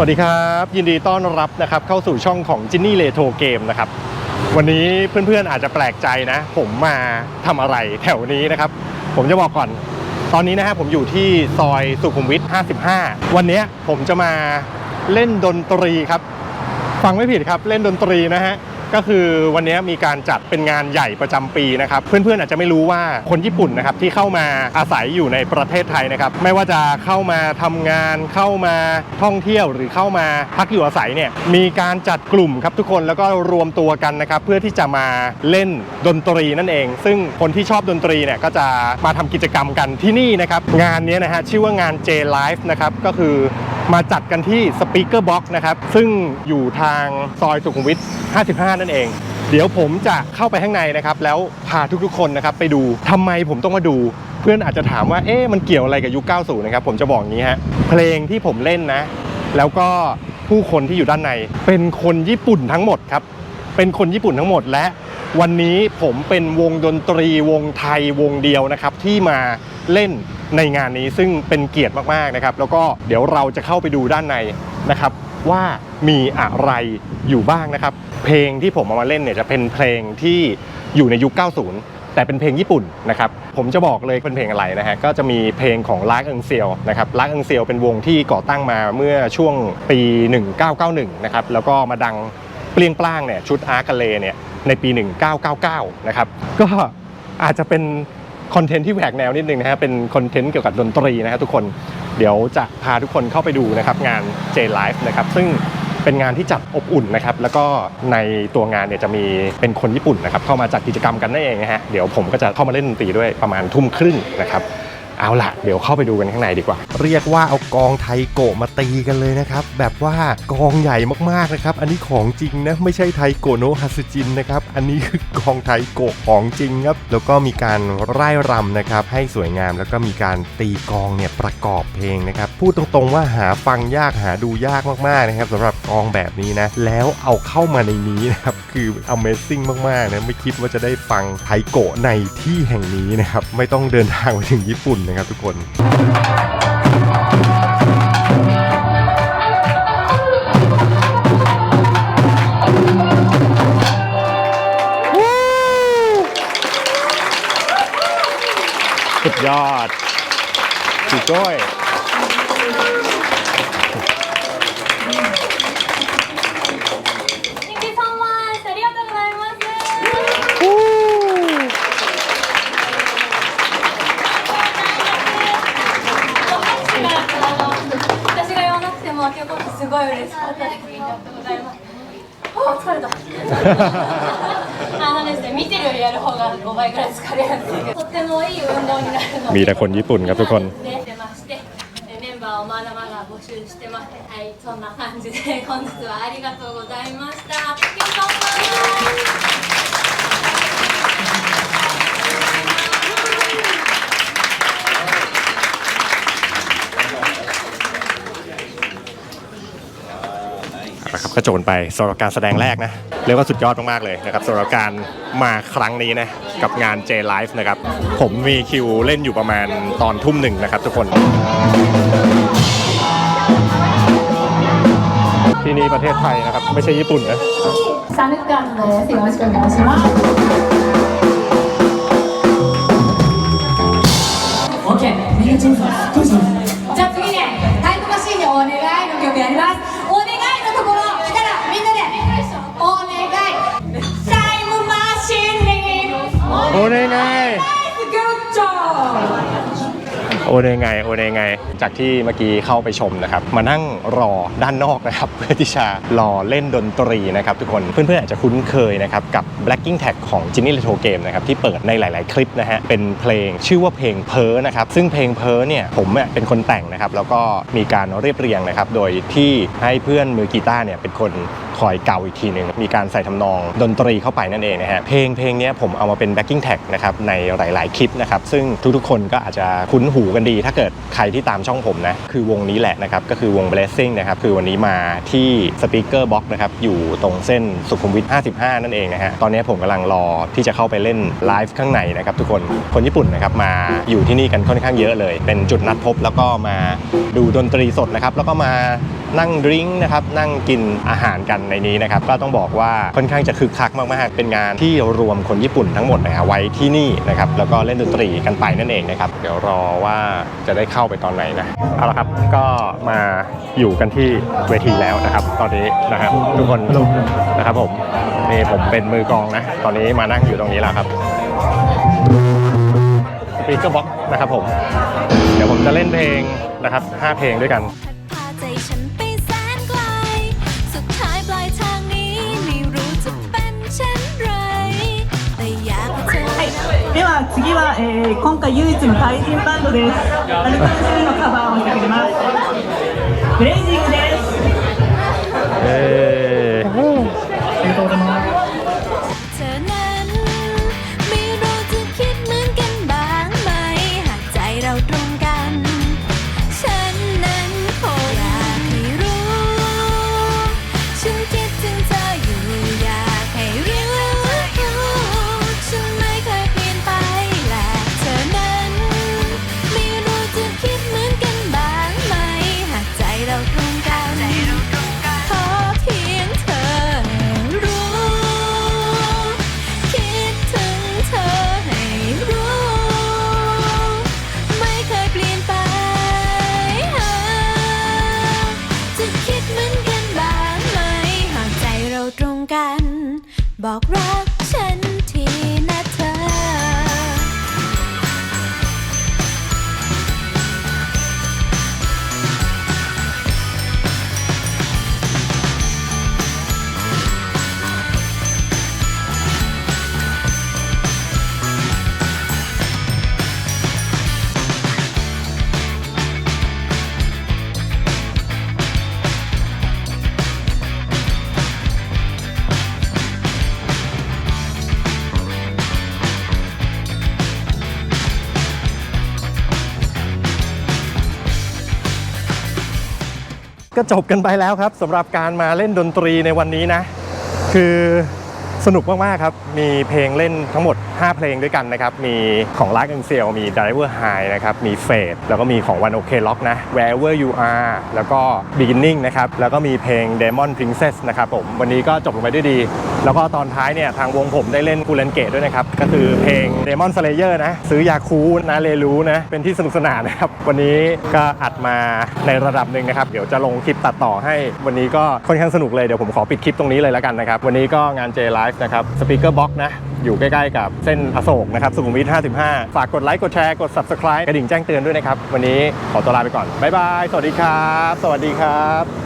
วัสดีครับ ยินดีต้อนรับนะครับเข้าสู่ช่องของจินนี่เลโทเกมนะครับวันนี้เพื่อนๆอาจจะแปลกใจนะ ผมมาทำอะไรแถวนี้นะครับ ผมจะบอกก่อน ตอนนี้นะฮะผมอยู่ที่ซอยสุขุมวิท 55 วันนี้ผมจะมาเล่นดนตรีครับ ฟังไม่ผิดครับเล่นดนตรีนะฮะ ก็คือวันนี้มีการจัดเป็นงานใหญ่ประจำปีนะครับ เพื่อนๆอาจจะไม่รู้ว่าคนญี่ปุ่นนะครับที่เข้ามาอาศัยอยู่ในประเทศไทยนะครับ ไม่ว่าจะเข้ามาทำงานเข้ามาท่องเที่ยวหรือเข้ามาพักอยู่อาศัยเนี่ยมีการจัดกลุ่มครับทุกคนแล้วก็รวมตัวกันนะครับ เพื่อที่จะมาเล่นดนตรีนั่นเอง ซึ่งคนที่ชอบดนตรีเนี่ยก็จะมาทำกิจกรรมกันที่นี่นะครับ งานนี้นะฮะชื่อว่างาน J Live นะครับก็คือ มาจัดกันที่ Speaker Box นะครับ ซึ่งอยู่ทางซอยสุขุมวิท 55 นั่นเอง เดี๋ยวผมจะเข้าไปข้างในนะครับ แล้วพาทุกๆคนนะครับไปดูทำไมผมต้องมาดู เพื่อนอาจจะถามว่าเอ๊ะมันเกี่ยวอะไรกับยุค 90 นะครับ ผมจะบอกงี้ฮะเพลงที่ผมเล่นนะ แล้วก็ผู้คนที่อยู่ด้านใน เป็นคนญี่ปุ่นทั้งหมดครับเป็นคนญี่ปุ่นทั้งหมดและ วันนี้ผมเป็นวงดนตรีวงไทยวงเดียวนะครับที่มาเล่นในงานนี้ซึ่งเป็นเกียรติมากๆนะครับ แล้วก็เดี๋ยวเราจะเข้าไปดูด้านในนะครับ ว่ามีอะไรอยู่บ้างนะครับ เพลงที่ผมเอามาเล่นเนี่ยจะเป็นเพลงที่อยู่ในยุค 90 แต่เป็นเพลงญี่ปุ่นนะครับผมจะบอกเลยเป็นเพลงอะไรนะฮะก็จะมีเพลงของลากเอิงเซียวนะครับลากเอิงเซียวเป็นวงที่ก่อตั้งมาเมื่อช่วงปี 1991 นะครับแล้วก็มาดังเปรี้ยงปร้างเนี่ยชุดอาร์กเลเนี่ย ในปี 1999 นะครับ ก็อาจจะเป็นคอนเทนต์ที่แหวกแนวนิดนึงนะฮะเป็นคอนเทนต์เกี่ยวกับดนตรีนะฮะทุกคนเดี๋ยวจะพาทุกคนเข้าไปดูนะครับงาน J Live นะครับซึ่งเป็นงานที่จัดอบอุ่นนะครับแล้วก็ในตัวงานเนี่ยจะมีเป็นคนญี่ปุ่นนะครับเข้ามาจัดกิจกรรมกันนั่นเองนะฮะเดี๋ยวผมก็จะเข้ามาเล่นดนตรีด้วยประมาณทุ่มครึ่งนะครับ เอาล่ะเดี๋ยวเข้าไปดูกันข้างในดีกว่า เรียกว่าเอากองไทโกะมาตีกันเลยนะครับ แบบว่ากองใหญ่มากๆนะครับ อันนี้ของจริงนะ ไม่ใช่ไทโกโนะฮัสจินนะครับ อันนี้คือกองไทโกะของจริงครับ แล้วก็มีการไร่รำนะครับ ให้สวยงามแล้วก็มีการตีกองเนี่ยประกอบเพลงนะครับ พูดตรงๆว่าหาฟังยากหาดูยากมากๆนะครับสำหรับกองแบบนี้นะ แล้วเอาเข้ามาในนี้นะครับ คือ Amazing มากๆนะ ไม่คิดว่าจะได้ฟังไทโกะในที่แห่งนี้นะครับ ไม่ต้องเดินทางไปถึงญี่ปุ่นนะครับทุกคนสุดยอดสุดยอย ごい嬉しかったです。ありがとうございます。あ疲れた。あのですね、見てるよりやる方が5倍ぐらい疲れるんですけど、とってもいい運動になるので。 มีแต่คนญี่ปุ่นครับทุกคน で出ましてえメンバーをまだまだ募集してますはいそんな感じで本日はありがとうございましたよかった นะครับก็โจนไปสำหรับการแสดงแรกนะเรียกว่าสุดยอดมากๆเลยนะครับสำหรับการมาครั้งนี้นะกับงาน J Live นะครับ ผมมีคิวเล่นอยู่ประมาณตอนทุ่มหนึ่งนะครับทุกคน ที่นี่ประเทศไทยนะครับ ไม่ใช่ญี่ปุ่นนะ サヌカンですよろしくお願いします オッケー、みんな上手だ。どうぞ。じゃ โอนยังไง Good job โอเนไงโอเนไง จากที่เมื่อกี้เข้าไปชมนะครับ มานั่งรอด้านนอกนะครับ เพื่อที่จะรอเล่นดนตรีนะครับทุกคนเพื่อนๆอาจจะคุ้นเคยนะครับ กับ Blacking Tag ของ j i n n y Retro Game นะครับ ที่เปิดในหลาย ๆ คลิปนะฮะ เป็นเพลงชื่อว่าเพลงเพ้อนะครับ ซึ่งเพลงเพ้อเนี่ย ผมเป็นคนแต่งนะครับ แล้วก็มีการเรียบเรียงนะครับ โดยที่ให้เพื่อนมือกีตาร์เนี่ยเป็นคน คอยเก่าอีกทีหนึ่งมีการใส่ทำนองดนตรีเข้าไปนั่นเองนะฮะเพลงเพลงนี้ผมเอามาเป็น backing tag นะครับในหลาย ๆ คลิปนะครับซึ่งทุกๆ คนก็อาจจะคุ้นหูกันดี ถ้าเกิดใครที่ตามช่องผมนะคือวงนี้แหละนะครับก็คือวง blessing นะครับคือวันนี้มาที่ speaker box นะครับอยู่ตรงเส้นสุขุมวิท 55 นั่นเองนะฮะตอนนี้ผมกำลังรอที่จะเข้าไปเล่นไลฟ์ข้างในนะครับทุกคนคนญี่ปุ่นนะครับมาอยู่ที่นี่กันค่อนข้างเยอะเลย เป็นจุดนัดพบแล้วก็มาดูดนตรีสดนะครับแล้วก็มานั่งดริงก์นะครับนั่งกินอาหารกันในนี้นะครับก็ต้องบอกว่าค่อนข้างจะคึกคักมากๆ เป็นงานที่รวมคนญี่ปุ่นทั้งหมดนะฮะไว้ที่นี่นะครับแล้วก็เล่นดนตรีกันไปนั่นเองนะครับเดี๋ยวรอว่าจะได้เข้าไปตอนไหนนะเอาละครับก็มาอยู่กันที่เวทีแล้วนะครับ ตอนนี้นะครับทุกคนนะครับผมนี่ผมเป็นมือกองนะ ตอนนี้มานั่งอยู่ตรงนี้แล้วครับสปีกเกอร์บ็อกนะครับผม เดี๋ยวผมจะเล่นเพลงนะครับ 5 เพลงด้วยกัน 次は、えー今回唯一の対人バンドです。アルバム2のカバーをしてくれます。ブレイジングです。 กัน บอกรักฉัน ก็จบกันไปแล้วครับสำหรับการมาเล่นดนตรีในวันนี้นะ คือสนุกมาก ๆ ครับ มีเพลงเล่นทั้งหมด 5 เพลงด้วยกันนะครับ มีของ Lark and s e a l มี Driver High นะครับ มี Fade แล้วก็มีของ One OK Lock นะ Wherever You Are แล้วก็ Beginning นะครับ แล้วก็มีเพลง Demon Princess นะครับผม วันนี้ก็จบลงไปด้วยดี แล้วก็ตอนท้ายเนี่ยทางวงผมได้เล่นกูเลนเกตด้วยนะครับ ก็คือเพลง Demon Slayer นะ ซื้อยาคูนะเลรู้นะ เป็นที่สนุกสนานนะครับ วันนี้ก็อัดมาในระดับหนึ่งนะครับ เดี๋ยวจะลงคลิปตัดต่อให้วันนี้ก็ค่อนข้างสนุกเลย เดี๋ยวผมขอปิดคลิปตรงนี้เลยแล้วกันนะครับ วันนี้ก็งาน J Live นะครับสปีกเกอร์บ็อกนะอยู่ใกล้ๆกับเส้นอโศกนะครับสุขุมวิท 55 ฝากกดไลค์กดแชร์กด Subscribe กระดิ่งแจ้งเตือนด้วยนะครับ วันนี้ขอตัวลาไปก่อนบ๊ายบายสวัสดีครับ สวัสดีครับ